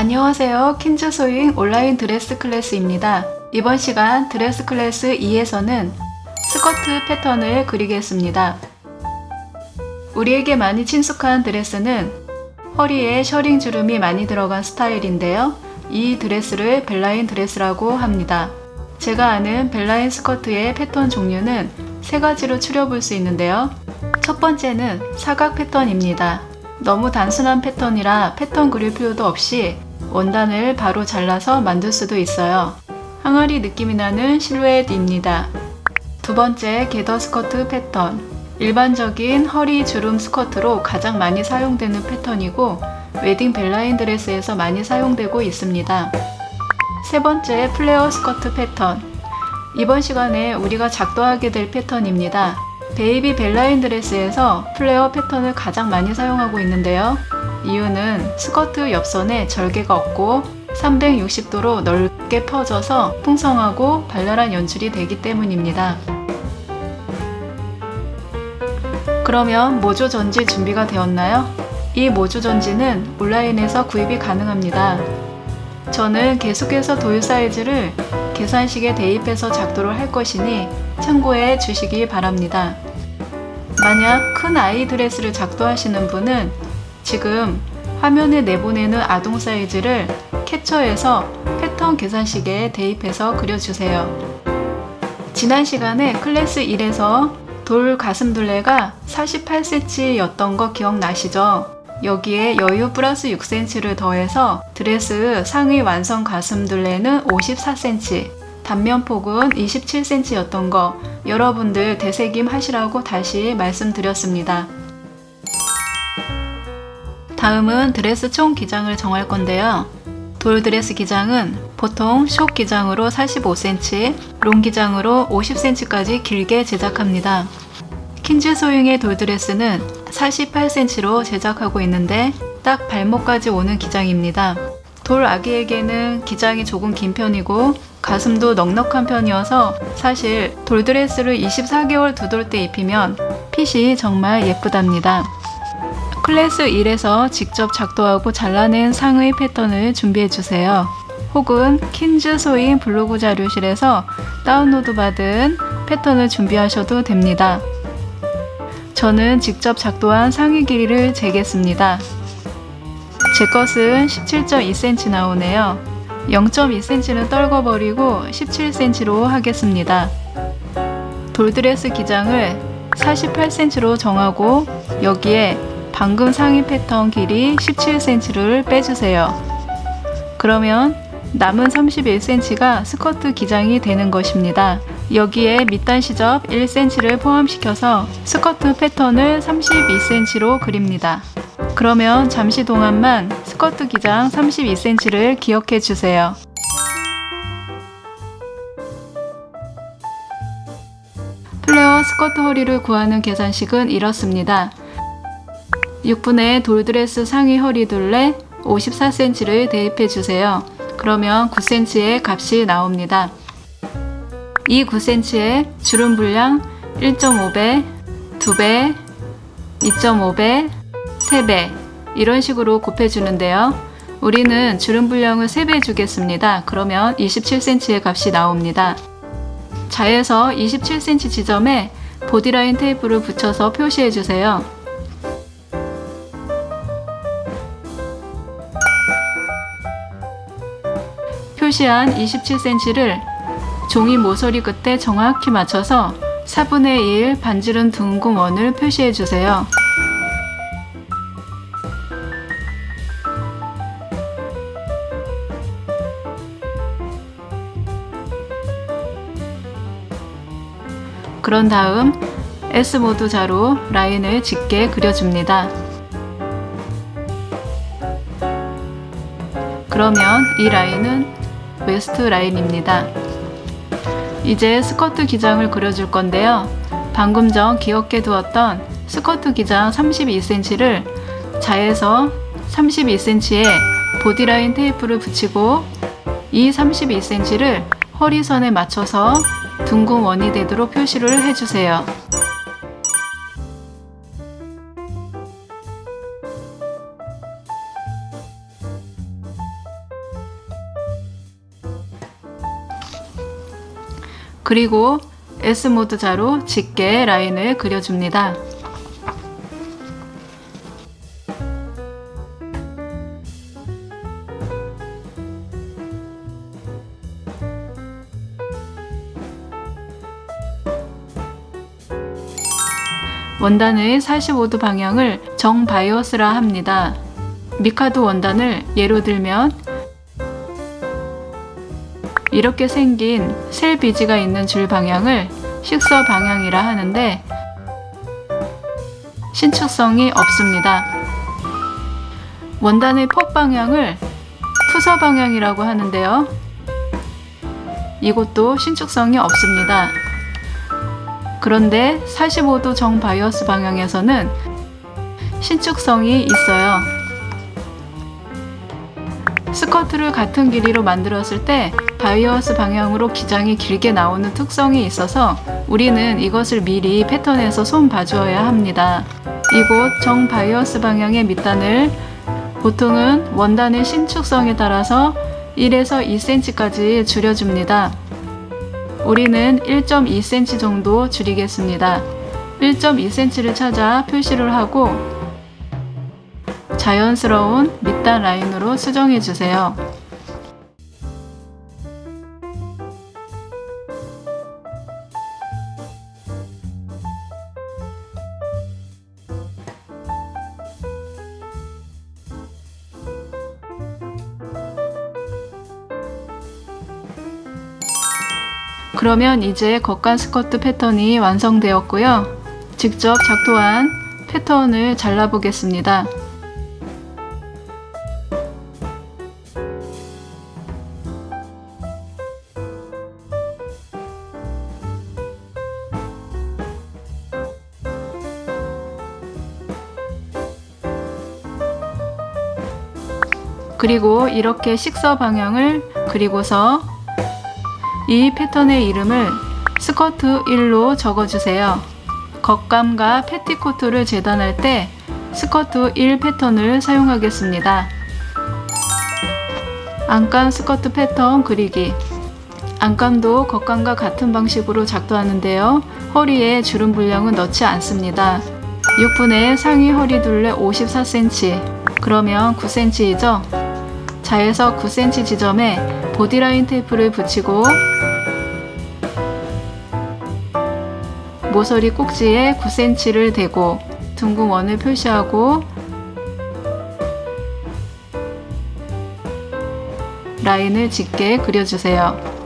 안녕하세요. 킨즈 소잉 온라인 드레스 클래스입니다. 이번 시간 드레스 클래스 2에서는 스커트 패턴을 그리겠습니다. 우리에게 많이 친숙한 드레스는 허리에 셔링 주름이 많이 들어간 스타일인데요. 이 드레스를 벨라인 드레스라고 합니다. 제가 아는 벨라인 스커트의 패턴 종류는 세 가지로 추려볼 수 있는데요. 첫 번째는 사각 패턴입니다. 너무 단순한 패턴이라 패턴 그릴 필요도 없이 원단을 바로 잘라서 만들 수도 있어요. 항아리 느낌이 나는 실루엣입니다. 두 번째 게더 스커트 패턴. 일반적인 허리 주름 스커트로 가장 많이 사용되는 패턴이고 웨딩 벨라인 드레스에서 많이 사용되고 있습니다. 세 번째 플레어 스커트 패턴. 이번 시간에 우리가 작도하게 될 패턴입니다. 베이비 벨라인 드레스에서 플레어 패턴을 가장 많이 사용하고 있는데요. 이유는 스커트 옆선에 절개가 없고 360도로 넓게 퍼져서 풍성하고 발랄한 연출이 되기 때문입니다. 그러면 모조 전지 준비가 되었나요? 이 모조 전지는 온라인에서 구입이 가능합니다. 저는 계속해서 도유 사이즈를 계산식에 대입해서 작도를 할 것이니 참고해 주시기 바랍니다. 만약 큰 아이 드레스를 작도하시는 분은 지금 화면에 내보내는 아동 사이즈를 캡처해서 패턴 계산식에 대입해서 그려주세요. 지난 시간에 클래스 1에서 돌 가슴둘레가 48cm였던 거 기억나시죠? 여기에 여유 플러스 6cm를 더해서 드레스 상의 완성 가슴둘레는 54cm, 단면폭은 27cm였던 거 여러분들 되새김 하시라고 다시 말씀드렸습니다. 다음은 드레스 총 기장을 정할 건데요. 돌 드레스 기장은 보통 숏 기장으로 45cm, 롱 기장으로 50cm까지 길게 제작합니다. 킨즈 소잉의 돌 드레스는 48cm로 제작하고 있는데 딱 발목까지 오는 기장입니다. 돌 아기에게는 기장이 조금 긴 편이고 가슴도 넉넉한 편이어서 사실 돌 드레스를 24개월 두돌 때 입히면 핏이 정말 예쁘답니다. 클래스 1에서 직접 작도하고 잘라낸 상의 패턴을 준비해 주세요. 혹은 킨즈 소인 블로그 자료실에서 다운로드 받은 패턴을 준비하셔도 됩니다. 저는 직접 작도한 상의 길이를 재겠습니다. 제 것은 17.2cm 나오네요. 0.2cm는 떨궈버리고 17cm로 하겠습니다. 돌드레스 기장을 48cm로 정하고 여기에 방금 상의 패턴 길이 17cm를 빼주세요. 그러면 남은 31cm가 스커트 기장이 되는 것입니다. 여기에 밑단 시접 1cm를 포함시켜서 스커트 패턴을 32cm로 그립니다. 그러면 잠시 동안만 스커트 기장 32cm를 기억해 주세요. 플레어 스커트 허리를 구하는 계산식은 이렇습니다. 6분의 돌드레스 상의 허리 둘레 54cm를 대입해 주세요. 그러면 9cm의 값이 나옵니다. 이 9cm의 주름 분량 1.5배, 2배, 2.5배, 3배 이런 식으로 곱해 주는데요. 우리는 주름 분량을 3배 주겠습니다. 그러면 27cm의 값이 나옵니다. 자에서 27cm 지점에 보디라인 테이프를 붙여서 표시해 주세요. 표시한 27cm를 종이 모서리 끝에 정확히 맞춰서 4분의 1 반지름 둥근 원을 표시해 주세요. 그런 다음 S모드 자로 라인을 짙게 그려줍니다. 그러면 이 라인은 웨스트 라인입니다. 이제 스커트 기장을 그려줄 건데요. 방금 전 기억해 두었던 스커트 기장 32cm를 자에서 32cm에 보디라인 테이프를 붙이고 이 32cm를 허리선에 맞춰서 둥근 원이 되도록 표시를 해주세요. 그리고 S모드 자로 짙게 라인을 그려줍니다. 원단의 45도 방향을 정바이어스라 합니다. 미카도 원단을 예로 들면 이렇게 생긴 셀 비지가 있는 줄 방향을 식서 방향이라 하는데 신축성이 없습니다. 원단의 폭 방향을 푸서 방향이라고 하는데요. 이것도 신축성이 없습니다. 그런데 45도 정바이어스 방향에서는 신축성이 있어요. 스커트를 같은 길이로 만들었을 때 바이어스 방향으로 기장이 길게 나오는 특성이 있어서 우리는 이것을 미리 패턴에서 손 봐주어야 합니다. 이곳 정 바이어스 방향의 밑단을 보통은 원단의 신축성에 따라서 1에서 2cm까지 줄여줍니다. 우리는 1.2cm 정도 줄이겠습니다. 1.2cm를 찾아 표시를 하고 자연스러운 밑단 라인으로 수정해 주세요. 그러면 이제 겉간 스커트 패턴이 완성되었고요. 직접 작도한 패턴을 잘라보겠습니다. 그리고 이렇게 식서 방향을 그리고서 이 패턴의 이름을 스커트 1로 적어주세요. 겉감과 패티코트를 재단할 때 스커트 1 패턴을 사용하겠습니다. 안감 스커트 패턴 그리기 안감도 겉감과 같은 방식으로 작도하는데요. 허리에 주름 분량은 넣지 않습니다. 6분의 상위 허리 둘레 54cm 그러면 9cm이죠? 자에서 9cm 지점에 보디라인 테이프를 붙이고 모서리 꼭지에 9cm를 대고 둥근 원을 표시하고 라인을 짙게 그려주세요.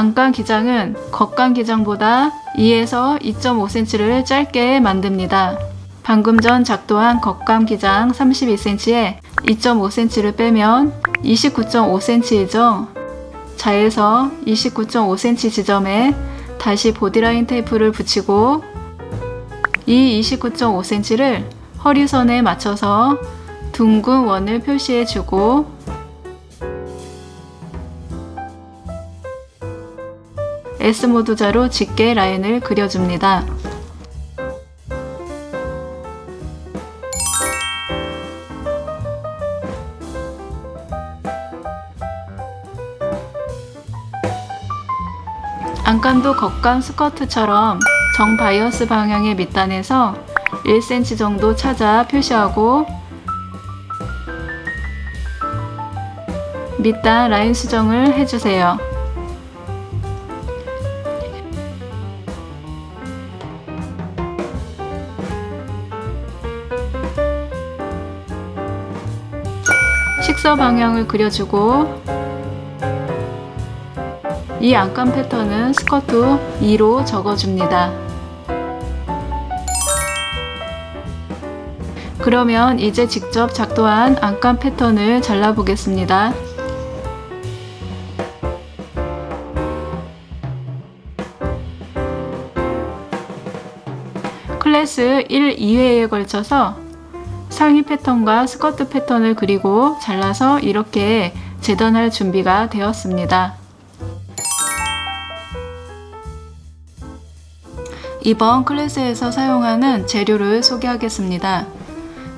안감 기장은 겉감 기장보다 2에서 2.5cm를 짧게 만듭니다. 방금 전 작도한 겉감 기장 32cm에 2.5cm를 빼면 29.5cm이죠. 자에서 29.5cm 지점에 다시 보디라인 테이프를 붙이고 이 29.5cm를 허리선에 맞춰서 둥근 원을 표시해 주고 S모드 자로 짙게 라인을 그려줍니다. 안감도 겉감 스커트처럼 정바이어스 방향의 밑단에서 1cm 정도 찾아 표시하고 밑단 라인 수정을 해주세요. 식서 방향을 그려주고 이 안감 패턴은 스커트 2로 적어줍니다. 그러면 이제 직접 작도한 안감 패턴을 잘라보겠습니다. 클래스 1, 2회에 걸쳐서 상의 패턴과 스커트 패턴을 그리고 잘라서 이렇게 재단할 준비가 되었습니다. 이번 클래스에서 사용하는 재료를 소개하겠습니다.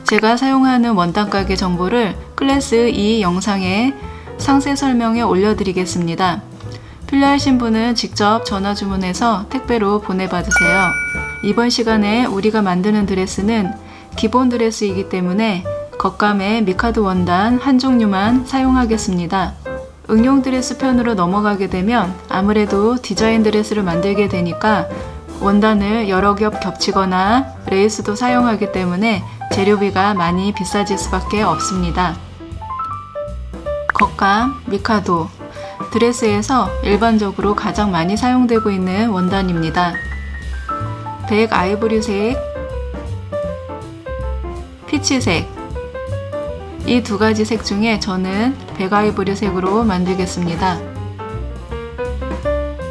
제가 사용하는 원단 가게 정보를 클래스 2 영상에 상세 설명에 올려드리겠습니다. 필요하신 분은 직접 전화 주문해서 택배로 보내받으세요. 이번 시간에 우리가 만드는 드레스는 기본 드레스이기 때문에 겉감의 미카드 원단 한 종류만 사용하겠습니다. 응용 드레스 편으로 넘어가게 되면 아무래도 디자인 드레스를 만들게 되니까 원단을 여러 겹 겹치거나 레이스도 사용하기 때문에 재료비가 많이 비싸질 수밖에 없습니다. 겉감, 미카도, 드레스에서 일반적으로 가장 많이 사용되고 있는 원단입니다. 백 아이보리색, 피치색, 이 두 가지 색 중에 저는 백 아이보리색으로 만들겠습니다.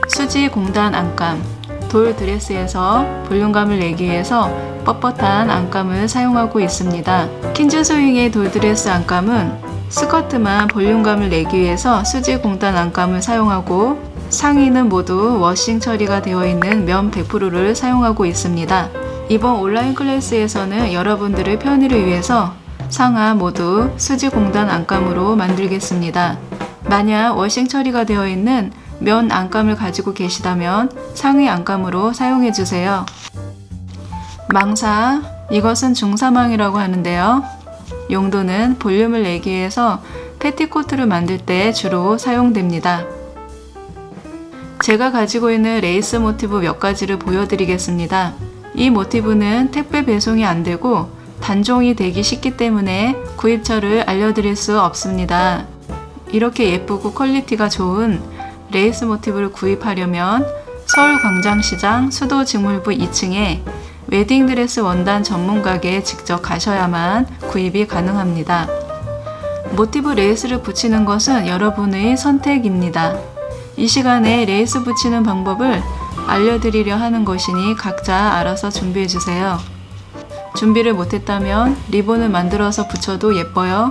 수지 공단 안감, 돌 드레스에서 볼륨감을 내기 위해서 뻣뻣한 안감을 사용하고 있습니다. 킨즈 소잉의 돌 드레스 안감은 스커트만 볼륨감을 내기 위해서 수지 공단 안감을 사용하고 상의는 모두 워싱 처리가 되어 있는 면 100%를 사용하고 있습니다. 이번 온라인 클래스에서는 여러분들의 편의를 위해서 상하 모두 수지 공단 안감으로 만들겠습니다. 만약 워싱 처리가 되어 있는 면 안감을 가지고 계시다면 상의 안감으로 사용해 주세요. 망사, 이것은 중사망이라고 하는데요. 용도는 볼륨을 내기 위해서 패티코트를 만들 때 주로 사용됩니다. 제가 가지고 있는 레이스 모티브 몇 가지를 보여드리겠습니다. 이 모티브는 택배 배송이 안 되고 단종이 되기 쉽기 때문에 구입처를 알려드릴 수 없습니다. 이렇게 예쁘고 퀄리티가 좋은 레이스 모티브를 구입하려면 서울 광장시장 수도직물부 2층에 웨딩드레스 원단 전문 가게에 직접 가셔야만 구입이 가능합니다. 모티브 레이스를 붙이는 것은 여러분의 선택입니다. 이 시간에 레이스 붙이는 방법을 알려드리려 하는 것이니 각자 알아서 준비해 주세요. 준비를 못했다면 리본을 만들어서 붙여도 예뻐요.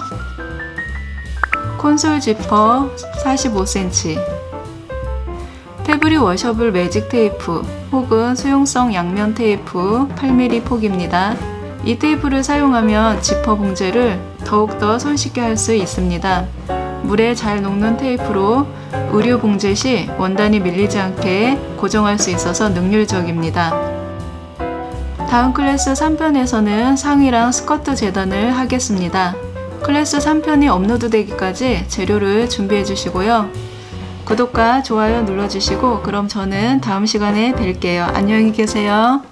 콘솔 지퍼 45cm 패브릭 워셔블 매직 테이프 혹은 수용성 양면 테이프 8mm 폭입니다. 이 테이프를 사용하면 지퍼 봉제를 더욱더 손쉽게 할 수 있습니다. 물에 잘 녹는 테이프로 의류 봉제 시 원단이 밀리지 않게 고정할 수 있어서 능률적입니다. 다음 클래스 3편에서는 상의랑 스커트 재단을 하겠습니다. 클래스 3편이 업로드되기까지 재료를 준비해 주시고요. 구독과 좋아요 눌러주시고 그럼 저는 다음 시간에 뵐게요. 안녕히 계세요.